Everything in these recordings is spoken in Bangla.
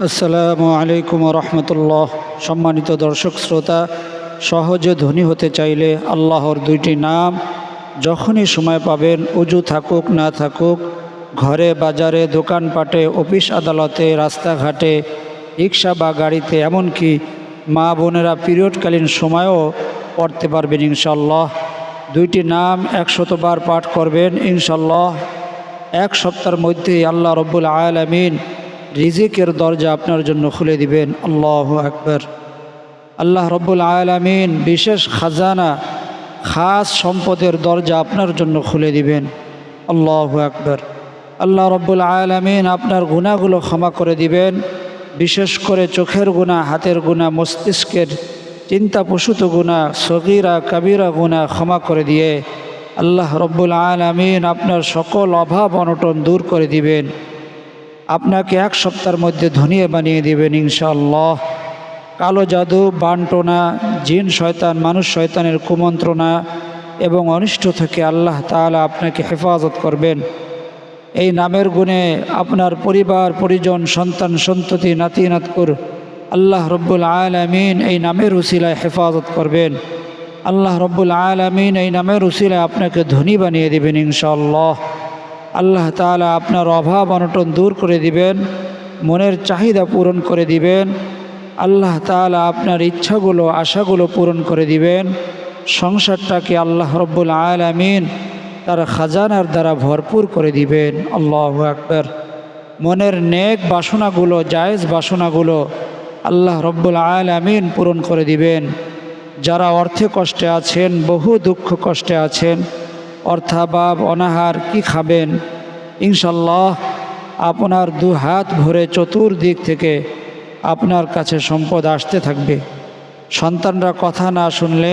আসসালামু আলাইকুম রহমতুল্লাহ সম্মানিত দর্শক শ্রোতা, সহজে ধনী হতে চাইলে আল্লাহর দুইটি নাম, যখনই সময় পাবেন উজু থাকুক, না থাকুক, ঘরে, বাজারে, দোকানপাটে, অফিস, আদালতে, রাস্তাঘাটে, রিক্সা বা গাড়িতে, এমনকি মা বোনেরা পিরিয়ডকালীন সময়েও পড়তে পারবেন ইনশাল্লাহ দুইটি নাম একশতবার পাঠ করবেন ইনশাল্লাহ এক সপ্তাহের মধ্যেই আল্লাহ রব্বুল আয়ালামিন রিজিকের দরজা আপনার জন্য খুলে দিবেন। আল্লাহ আকবর। আল্লাহ রব্বুল আয়ালামিন বিশেষ খাজানা, খাস সম্পদের দরজা আপনার জন্য খুলে দিবেন। আল্লাহ আকবর। আল্লাহ রব্বুল আয়ালামিন আপনার গুণাগুলো ক্ষমা করে দিবেন। বিশেষ করে চোখের গুণা হাতের গুণা মস্তিষ্কের চিন্তাপ্রসূত গুণা সগিরা, কাবিরা গুণা ক্ষমা করে দিয়ে আল্লাহ রব্বুল আলামিন আপনার সকল অভাব অনটন দূর করে দিবেন। আপনাকে এক সপ্তাহের মধ্যে ধনিয়ে বানিয়ে দিবেন ইনশাআল্লাহ। কালো জাদু, বানটোনা, জিন শয়তান, মানুষ শয়তানের কুমন্ত্রণা এবং অনিষ্ট থেকে আল্লাহ তাআলা আপনাকে হেফাজত করবেন। এই নামের গুণে আপনার পরিবার, পরিজন, সন্তান, সন্ততি, নাতি, নাতকুর আল্লাহ রব্বুল আলামিন এই নামের উসিলায় হেফাজত করবেন। আল্লাহ রব্বুল আলামিন এই নামের উসিলায় আপনাকে ধনী বানিয়ে দেবেন ইনশাআল্লাহ। আল্লাহ তাআলা আপনার অভাব অনটন দূর করে দিবেন, মনের চাহিদা পূরণ করে দিবেন, আল্লাহ তালা আপনার ইচ্ছাগুলো, আশাগুলো পূরণ করে দিবেন। সংসারটাকে আল্লাহ রব্বুল আলামিন তার খাজানার দ্বারা ভরপুর করে দিবেন। আল্লাহ আকবর। মনের নেক বাসনাগুলো, জায়েজ বাসনাগুলো আল্লাহ রব্বুল আলামিন পূরণ করে দিবেন। যারা অর্থে কষ্টে আছেন, বহু দুঃখ কষ্টে আছেন অর্থাভাব, অনাহার কি খাবেন? ইনশাল্লাহ আপনার দু হাত ভরে চতুর্দিক থেকে আপনার কাছে সম্পদ আসতে থাকবে। সন্তানরা কথা না শুনলে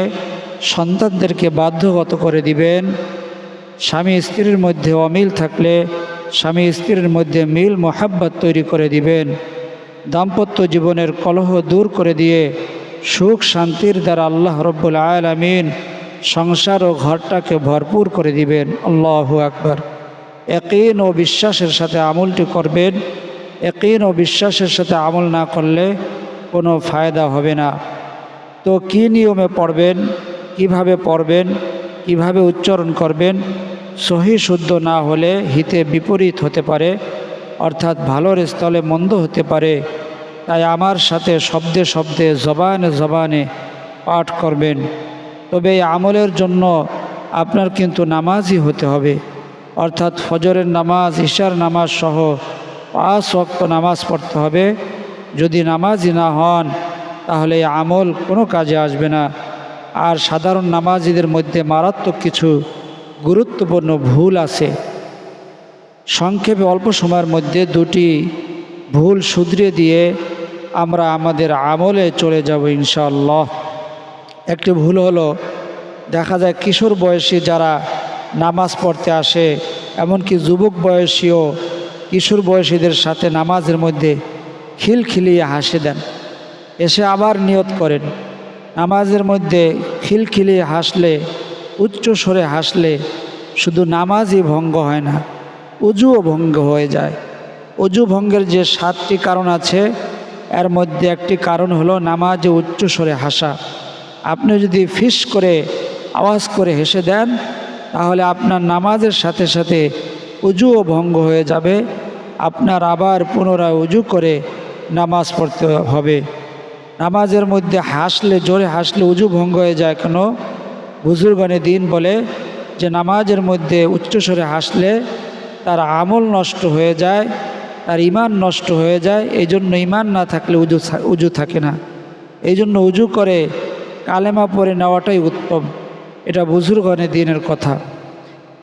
সন্তানদেরকে বাধ্যগত করে দিবেন। স্বামী স্ত্রীর মধ্যে অমিল থাকলে স্বামী স্ত্রীর মধ্যে মিল মোহাব্বত তৈরি করে দিবেন। দাম্পত্য জীবনের কলহ দূর করে দিয়ে সুখ শান্তির দ্বারা আল্লাহ রব্বুল আয়ালামিন সংসার ও ঘরটাকে ভরপুর করে দিবেন। আল্লাহ আকবর। একইন ও বিশ্বাসের সাথে আমলটি করবেন। একইন ও বিশ্বাসের সাথে আমল না করলে কোনো ফায়দা হবে না। তো কি নিয়মে পড়বেন? কীভাবে পড়বেন? কীভাবে উচ্চারণ করবেন? সহি শুদ্ধ না হলে হিতে বিপরীত হতে পারে, অর্থাৎ ভালোর স্থলে মন্দ হতে পারে। তাই আমার সাথে শব্দে শব্দে, জবানে জবানে পাঠ করবেন। তবে এই আমলের জন্য আপনার কিন্তু নামাজই হতে হবে। অর্থাৎ ফজরের নামাজ, ঈশার নামাজ সহ পাঁচ ওয়াক্ত নামাজ পড়তে হবে। যদি নামাজই না হন, তাহলে এই আমল কোনো কাজে আসবে না। আর সাধারণ নামাজিদের মধ্যে মারাত্মক কিছু গুরুত্বপূর্ণ ভুল আছে। সংক্ষেপে অল্প সময়ের মধ্যে দুটি ভুল শুধরে দিয়ে আমরা আমাদের আমলে চলে যাব ইনশাআল্লাহ। একটি ভুল হলো। দেখা যায় কিশোর বয়সী যারা নামাজ পড়তে আসে, এমনকি যুবক বয়সীও কিশোর বয়সীদের সাথে নামাজের মধ্যে খিলখিলিয়ে হাসি দেন। এসে আবার নিয়ত করেন। নামাজের মধ্যে খিলখিলিয়ে হাসলে, উচ্চ স্বরে হাসলে শুধু নামাজই ভঙ্গ হয় না, উজুও ভঙ্গ হয়ে যায়। উজু ভঙ্গের যে সাতটি কারণ আছে, এর মধ্যে একটি কারণ হলো নামাজে উচ্চ স্বরে হাসা। আপনি যদি ফিস করে আওয়াজ করে হেসে দেন, তাহলে আপনার নামাজের সাথে সাথে উজুও ভঙ্গ হয়ে যাবে। আপনার আবার পুনরায় উজু করে নামাজ পড়তে হবে। নামাজের মধ্যে হাসলে, জোরে হাসলে উজু ভঙ্গ হয়ে যায় কেন? বুজুর্গানে দিন বলে যে, নামাজের মধ্যে উচ্চস্বরে হাসলে তার আমল নষ্ট হয়ে যায়, তার ইমান নষ্ট হয়ে যায়। এই জন্য ইমান না থাকলে উজু উজু থাকে না। এই জন্য উজু করে কালেমা পরে নেওয়াটাই উত্তম। এটা বুজুর্গণে দিনের কথা।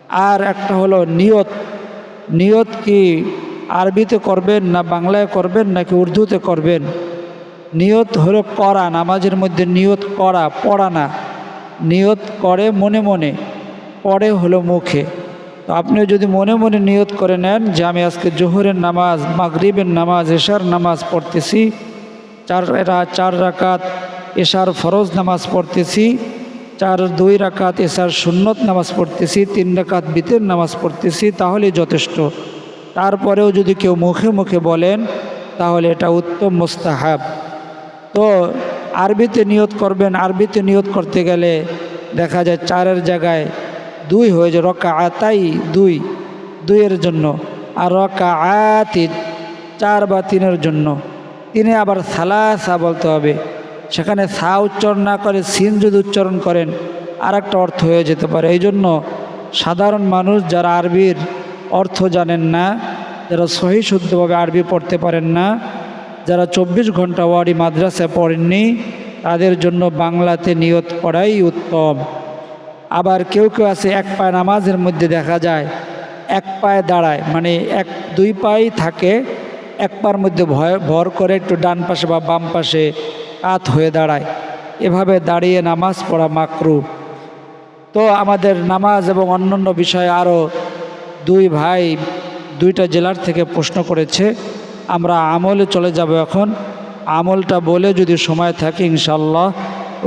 আর একটা হলো নিয়ত। নিয়ত কি আরবিতে করবেন না বাংলায় করবেন নাকি উর্দুতে করবেন? নিয়ত হলো করা নামাজের মধ্যে নিয়ত করা পড়া না। নিয়ত করে মনে মনে, পড়ে হলো মুখে। তো আপনি যদি মনে মনে নিয়ত করে নেন যে আমি আজকে জোহরের নামাজ, মাগরিবের নামাজ, এশার নামাজ পড়তেছি, চার এরা চার রাকাত এশার ফরজ নামাজ পড়তেছি, চার দুই রাকাত এশার সুন্নত নামাজ পড়তেছি, তিন রাকাত বিতের নামাজ পড়তেছি তাহলে যথেষ্ট। তারপরেও যদি কেউ মুখে মুখে বলেন, তাহলে এটা উত্তম মোস্তাহাব। তো আরবিতে নিয়ত করবেন, আরবিতে নিয়ত করতে গেলে দেখা যায় চারের জায়গায় দুই হয়ে যায় রকা আতাই দুই, দুইয়ের জন্য। আর রকা আতি চার বা তিনের জন্য। তিনি আবার সালাসা বলতে হবে। সেখানে সা উচ্চারণ না করে সিন যদি উচ্চারণ করেন আর একটা অর্থ হয়ে যেতে পারে। এই জন্য সাধারণ মানুষ যারা আরবির অর্থ জানেন না, যারা সহি শুদ্ধভাবে আরবি পড়তে পারেন না, যারা চব্বিশ ঘণ্টা ওয়ারি মাদ্রাসায় পড়েননি, তাদের জন্য বাংলাতে নিয়ত করাই উত্তম। আবার কেউ কেউ আছে এক পায়ে নামাজের মধ্যে দেখা যায়, এক পায়ে দাঁড়ায় মানে এক, দুই পায়েই থাকে, এক পার মধ্যে ভয়, ভর করে একটু ডান পাশে বা বাম পাশে কাত হয়ে দাঁড়ায়। এভাবে দাঁড়িয়ে নামাজ পড়া মাকরু তো আমাদের নামাজ এবং অন্যান্য বিষয়ে আরও দুই ভাই দুইটা জেলার থেকে প্রশ্ন করেছে, আমরা আমলে চলে যাব এখন। আমলটা বলে যদি সময় থাকে ইনশাল্লাহ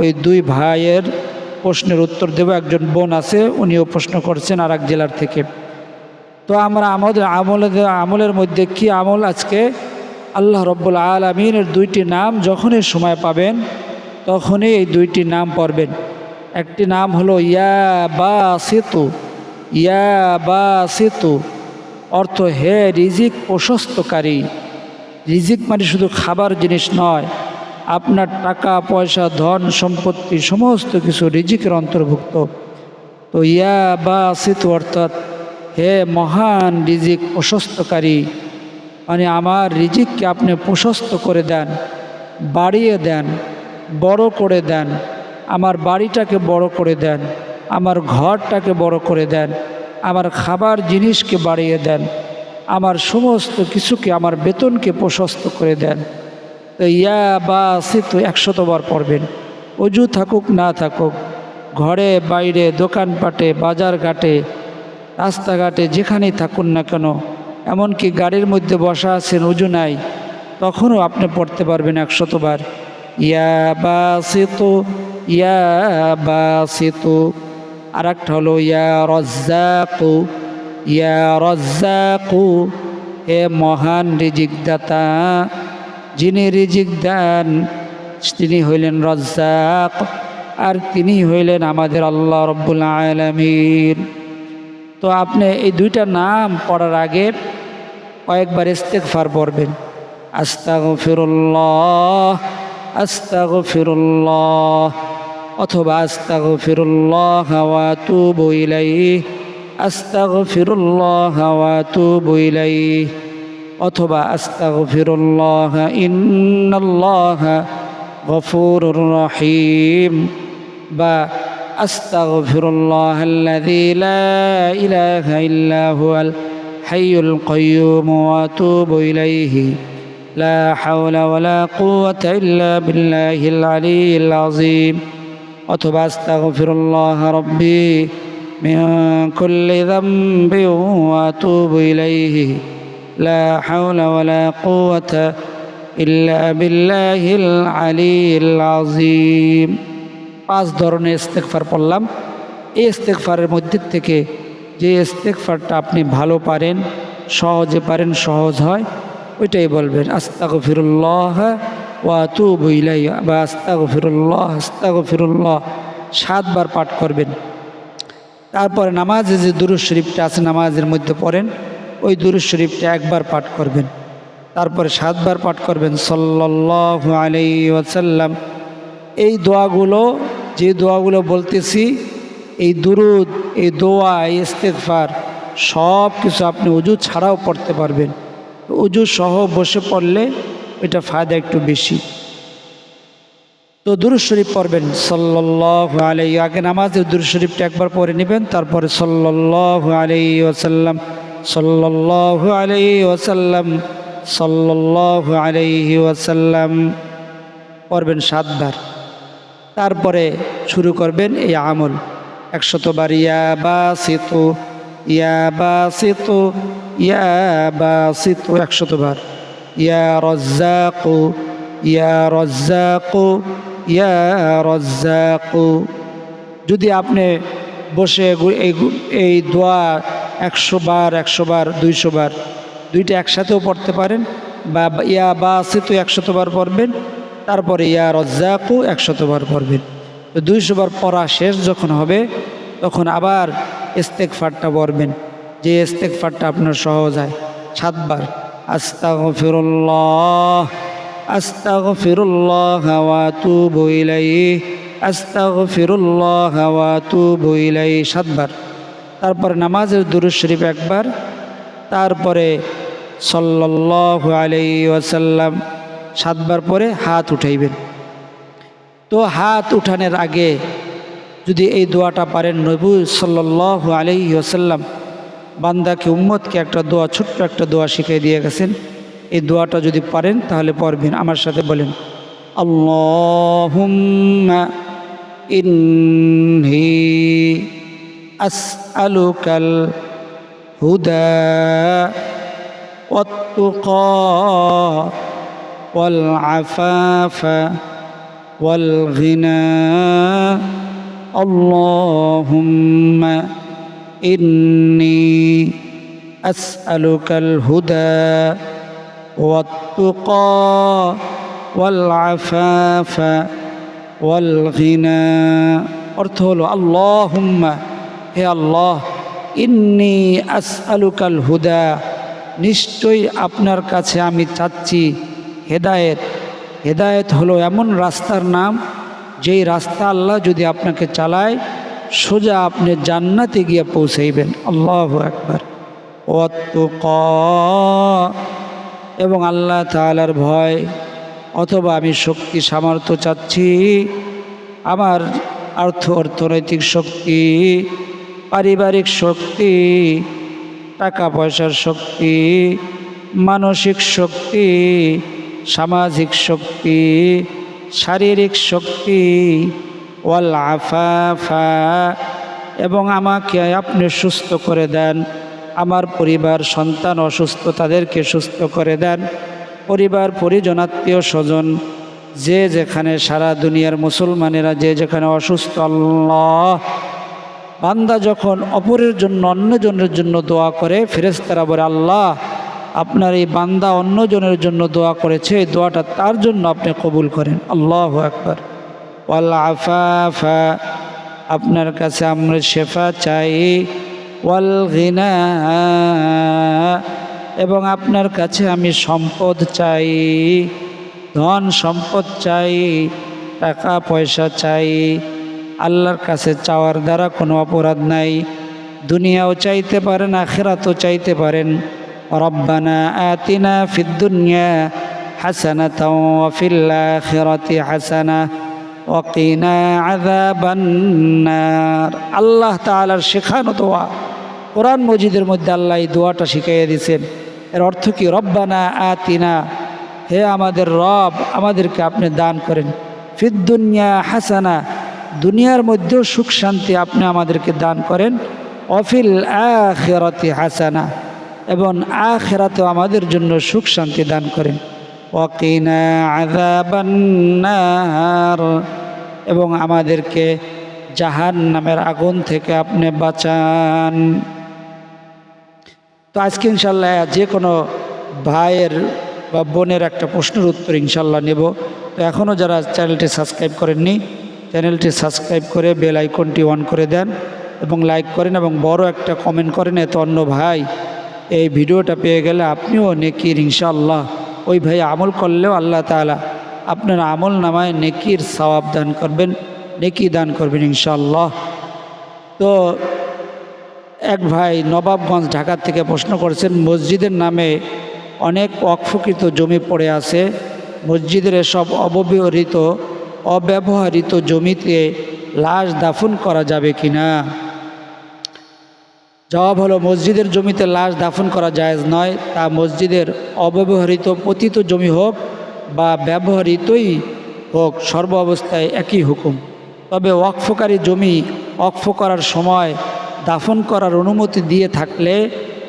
ওই দুই ভাইয়ের প্রশ্নের উত্তর দেব। একজন বোন আছে, উনিও প্রশ্ন করছেন আর এক জেলার থেকে। তো আমরা আমাদের আমলের আমলের মধ্যে কি আমল আজকে? আল্লাহ রব্বুল আলমিনের দুইটি নাম যখনই সময় পাবেন, তখনই এই দুইটি নাম পড়বেন। একটি নাম হলো ইয়া বা সেতু ইয়া বা সেতু অর্থ হে রিজিক প্রশস্তকারী। রিজিক মানে শুধু খাবার জিনিস নয়, আপনার টাকা, পয়সা, ধন, সম্পত্তি, সমস্ত কিছু রিজিকের অন্তর্ভুক্ত। তো ইয়া বা সেতু অর্থাৎ হে মহান রিজিক প্রশস্তকারী। মানে আমার রিজিককে আপনি প্রশস্ত করে দেন, বাড়িয়ে দেন, বড় করে দেন, আমার বাড়িটাকে বড় করে দেন, আমার ঘরটাকে বড় করে দেন, আমার খাবার জিনিসকে বাড়িয়ে দেন, আমার সমস্ত কিছুকে, আমার বেতনকে প্রশস্ত করে দেন। তো ইয়া বা সে তো একশতবার পড়বেন। অজু থাকুক, না থাকুক, ঘরে, বাইরে, দোকানপাটে বাজার ঘাটে রাস্তাঘাটে, যেখানেই থাকুন না কেন এমনকি গাড়ির মধ্যে বসা আছেন, উজু নাই, তখনও আপনি পড়তে পারবেন একশতবার। ইয়া বা সেতু ইয়া বা সেতু আর একটা হলো, ইয়া রজ্জাকু ইয়া রজ্জাকু। হে মহান রিজিক দাতা যিনি রিজিক দেন তিনি হইলেন রজ্জাক, আর তিনি হইলেন আমাদের আল্লাহ রব্বুল আলমিন। তো আপনি এই দুইটা নাম পড়ার আগে কয়েকবার ইস্তেকফার পড়বেন। আস্তাগো ফিরুল্লাহ আস্তাগো ফিরুল্লাহ অথবা আস্তাগো ফিরুল্লাহ হাওয়া তু বইলাই আস্তাগো ফিরুল্লাহ হাওয়া তু বইলাই অথবা আস্তাগো ফিরুল্লাহ ইন্নাল্লাহ গফুর রহিম, বা আস্তাগো ফিরুল্লাহ আল্লাহ ইলাহা ইল্লাহুয়াল الحي القيوم واتوب اليه لا حول ولا قوه الا بالله العلي العظيم وتب استغفر الله ربي من كل ذنب واتوب اليه لا حول ولا قوه الا بالله العلي العظيم পাঁচ ধরনের ইস্তেকফার পড়লাম এই ইস্তেকফারের মধ্যে থেকে যে ইস্তেকফারটা আপনি ভালো পারেন, সহজে পারেন, সহজ হয়, ওইটাই বলবেন আস্তাগ ফিরুল্লাহ ওয়া তু বইলাই বা আস্তাগ ফিরুল্লাহ আস্তাগ ফিরুল্লাহ সাতবার পাঠ করবেন। তারপরে নামাজে যে দুরুজ শরীফটা আছে, নামাজের মধ্যে পড়েন, ওই দুরুজ শরীফটা একবার পাঠ করবেন। তারপরে সাতবার পাঠ করবেন সাল্লাহ আলাই ওয়াসাল্লাম। এই দোয়াগুলো, যে দোয়াগুলো বলতেছি এই দুরুদ, এই দোয়া, এই ইস্তেকফার সব কিছু আপনি উজু ছাড়াও পড়তে পারবেন। উজু সহ বসে পড়লে এটা ফায়দা একটু বেশি। তো শরীফ পড়বেন সাল্লাহ আলাই আগে দুরুদ শরীফটা একবার পড়ে নেবেন, তারপরে সাল্লাহ আলাই ওসাল্লাম সাল্লাহ আলাই ওসাল্লাম সাল্লাহ আলাইহি ওয়াসাল্লাম পড়বেন সাতবার। তারপরে শুরু করবেন এই আমল। একশতবার ইয়া বা সেতু ইয়া বা সেতু ইয়া বা সেতু একশতবার ইয়া রজ্জাকু ইয়া রজ্জাকু ইয়া রজ্জাকু। যদি আপনি বসে এই এই দোয়া একশো বার একশো বার, দুইশো বার, দুইটা একসাথেও পড়তে পারেন, বা ইয়া বা সেতু একশতবার পড়বেন, তারপরে ইয়া রজ্জাকু একশতবার পড়বেন। তো দুইশো বার পড়া শেষ যখন হবে, তখন আবার ইস্তেক ফাটটা পড়বেন। যে ইস্তেক ফাটটা আপনার সহজ হয়। সাতবার, আস্তাগফিরুল্লাহ আস্তাগফিরুল্লাহ ওয়া আতুবু ইলাইহি, আস্তাগফিরুল্লাহ ওয়া আতুবু ইলাইহি, সাতবার। তারপর নামাজের দুরূদ শরীফ একবার, তারপরে সাল্লাল্লাহু আলাইহি ওয়াসাল্লাম সাতবার পরে হাত উঠাইবেন। তো হাত উঠানের আগে যদি এই দোয়াটা পারেন নবু সাল্লাহ আলহি আসাল্লাম বান্দাকে, উম্মতকে একটা দোয়া, ছোট্ট একটা দোয়া শিখিয়ে দিয়ে গেছেন। এই দোয়াটা যদি পারেন তাহলে পড়বেন। আমার সাথে বলেন, আল্লাহুম্মা ইন্নি আসআলুকাল হুদা ওয়াত-তুকা ওয়াল আফাফা والغنى اللهم إني أسألك الهدى والتقى والعفاف والغنى অর্থ হলো আল্লাহুম্মা হে আল্লাহ ইন্নি আসআলুকাল হুদা নিশ্চয়ই আপনার কাছে আমি চাচ্ছি হেদায়েত হেদায়েত হলো এমন রাস্তার নাম, যেই রাস্তা আল্লাহ যদি আপনাকে চালায়, সোজা আপনি জান্নাতে গিয়ে পৌঁছাইবেন। আল্লাহ একবার অত ক এবং আল্লাহ তালার ভয়, অথবা আমি শক্তি, সামর্থ্য চাচ্ছি, আমার অর্থ, অর্থনৈতিক শক্তি, পারিবারিক শক্তি টাকা পয়সার শক্তি, মানসিক শক্তি সামাজিক শক্তি, শারীরিক শক্তি, ওয়াল আফাফা, এবং আমাকে আপনি সুস্থ করে দেন, আমার পরিবার, সন্তান অসুস্থ, তাদেরকে সুস্থ করে দেন, পরিবার, পরিজন, আত্মীয় স্বজন, যে যেখানে সারা দুনিয়ার মুসলমানেরা, যে যেখানে অসুস্থ, আল্লাহ। বান্দা যখন অপরের জন্য, অন্যজনের জন্য দোয়া করে ফেরেস্তারা বলে, আল্লাহ আপনার এই বান্দা অন্যজনের জন্য দোয়া করেছে, এই দোয়াটা তার জন্য আপনি কবুল করেন। আল্লাহ একবার ওয়াল আফাফা, আপনার কাছে আমরা শেফা চাই। ওয়াল ঘিনা এবং আপনার কাছে আমি সম্পদ চাই। ধন সম্পদ চাই, টাকা পয়সা চাই। আল্লাহর কাছে চাওয়ার দ্বারা কোনো অপরাধ নাই। দুনিয়াও চাইতে পারেন, আখেরাতও চাইতে পারেন। রব্বানা আতিনা ফিদ্দুনিয়া হাসানাত ফিল আখিরাতি হাসানা ওয়াকিনা আযাবান্নার আল্লাহ তাআলার শেখানো দোয়া। কোরআন মজিদের মধ্যে আল্লাহ এই দোয়াটা শিখাইয়ে দিয়েছেন। এর অর্থ কি? রব্বানা আতিনা। হে আমাদের রব, আমাদেরকে আপনি দান করেন। ফিদ্দুনিয়া হাসানা। দুনিয়ার মধ্যেও সুখ শান্তি আপনি আমাদেরকে দান করেন। অফিল আখেরাতে হাসানা। এবং আখেরাতেও আমাদের জন্য সুখ শান্তি দান করেন। আযাবান্নার। এবং আমাদেরকে জাহান নামের আগুন থেকে আপনি বাঁচান। তো আজকে ইনশাল্লাহ যে কোনো ভাইয়ের বা বোনের একটা প্রশ্নের উত্তর ইনশাল্লাহ নেব। তো এখনও যারা চ্যানেলটি সাবস্ক্রাইব করেননি, চ্যানেলটি সাবস্ক্রাইব করে বেল আইকনটি অন করে দেন এবং লাইক করেন এবং বড় একটা কমেন্ট করেন, এত অন্য ভাই এই ভিডিওটা পেয়ে গেলে আপনিও নেকির ইনশাল্লাহ ওই ভাই আমল করলেও আল্লাহ তালা আপনার আমল নামায় নেকির সওয়াব দান করবেন, নেকি দান করবেন ইনশাল্লাহ তো এক ভাই নবাবগঞ্জ, ঢাকা থেকে প্রশ্ন করেছেন, মসজিদের নামে অনেক অক্ষকৃত জমি পড়ে আছে, মসজিদের এসব অব্যবহৃত অব্যবহৃত জমিতে লাশ দাফন করা যাবে কি না জবাব হলো, মসজিদের জমিতে লাশ দাফন করা জায়েজ নয়, তা মসজিদের অব্যবহৃত পতিত জমি হোক বা ব্যবহৃতই হোক, সর্ব অবস্থায় একই হুকুম। তবে ওয়াকফকারী জমি ওয়াকফ করার সময় দাফন করার অনুমতি দিয়ে থাকলে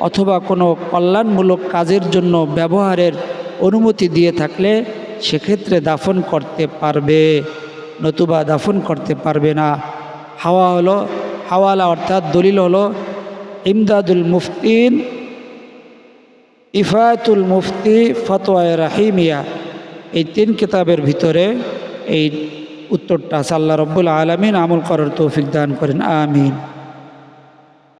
অথবা কোনো কল্যাণমূলক কাজের জন্য ব্যবহারের অনুমতি দিয়ে থাকলে সেক্ষেত্রে দাফন করতে পারবে, নতুবা দাফন করতে পারবে না। হাওয়া হলো, হাওয়ালা অর্থাৎ দলিল হলো ইমদাদুল মুফতিন, ইফায়াতুল মুফতি, ফতোয়ায় রাহিমিয়া। এই তিন কিতাবের ভিতরে এই উত্তরটা সাল্লা রব্বুল আলমিন আমল করার তৌফিক দান করেন, আমিন।